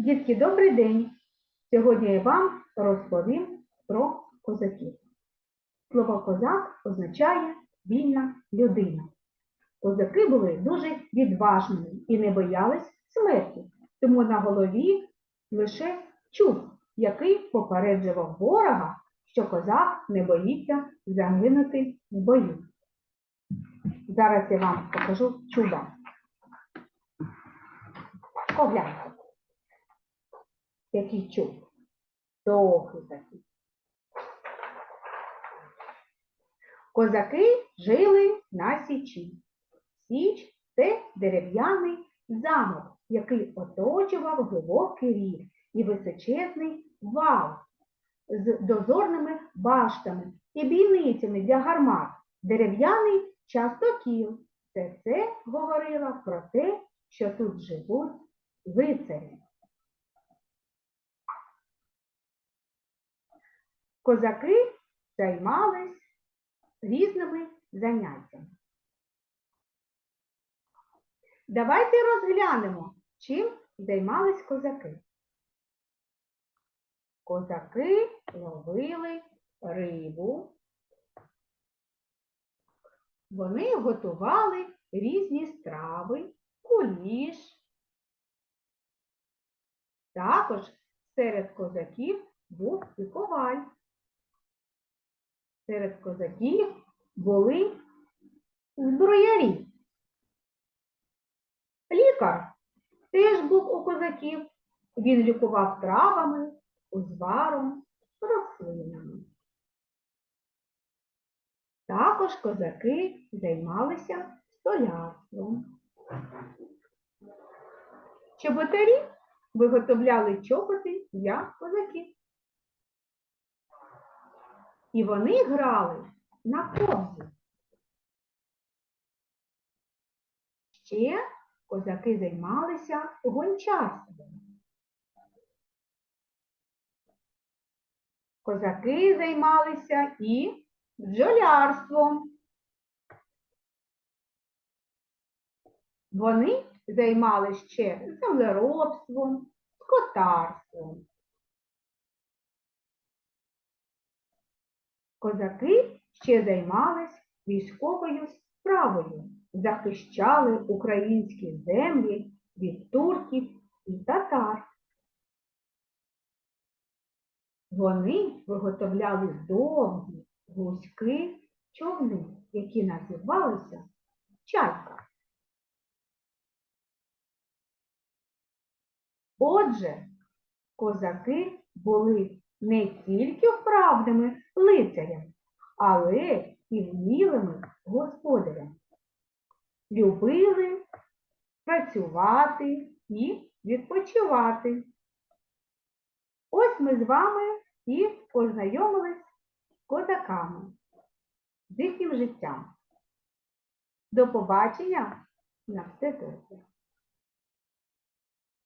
Дітки, добрий день! Сьогодні я вам розповім про козаків. Слово козак означає вільна людина. Козаки були дуже відважними і не боялись смерті, тому на голові лише чуб, який попереджував ворога, що козак не боїться загинути в бою. Зараз я вам покажу чуба. Погляньте. Який чуб. Довгий такий. Козаки жили на Січі. Січ це дерев'яний замок, який оточував глибокий рів і височезний вал з дозорними баштами і бійницями для гармат, дерев'яний частокіл. Все це говорило про те, що тут живуть лицарі. Козаки займались різними заняттями. Давайте розглянемо, чим займались козаки. Козаки ловили рибу. Вони готували різні страви, куліш. Також серед козаків був і коваль. Серед козаків були зброярі. Лікар теж був у козаків. Він лікував травами, узваром, рослинами. Також козаки займалися столярством. Чоботарі виготовляли чоботи для козаків. І вони грали на кобзі. Ще козаки займалися гончарством. Козаки займалися і бджолярством. Вони займалися ще землеробством, скотарством. Козаки ще займались військовою справою, захищали українські землі від турків і татар. Вони виготовляли довгі вузькі човни, які називалися чайка. Отже, козаки були не тільки вправними лицарями, але і вмілими господарями. Любили працювати і відпочивати. Ось ми з вами і познайомились з козаками, з їхнім життям. До побачення на все добре.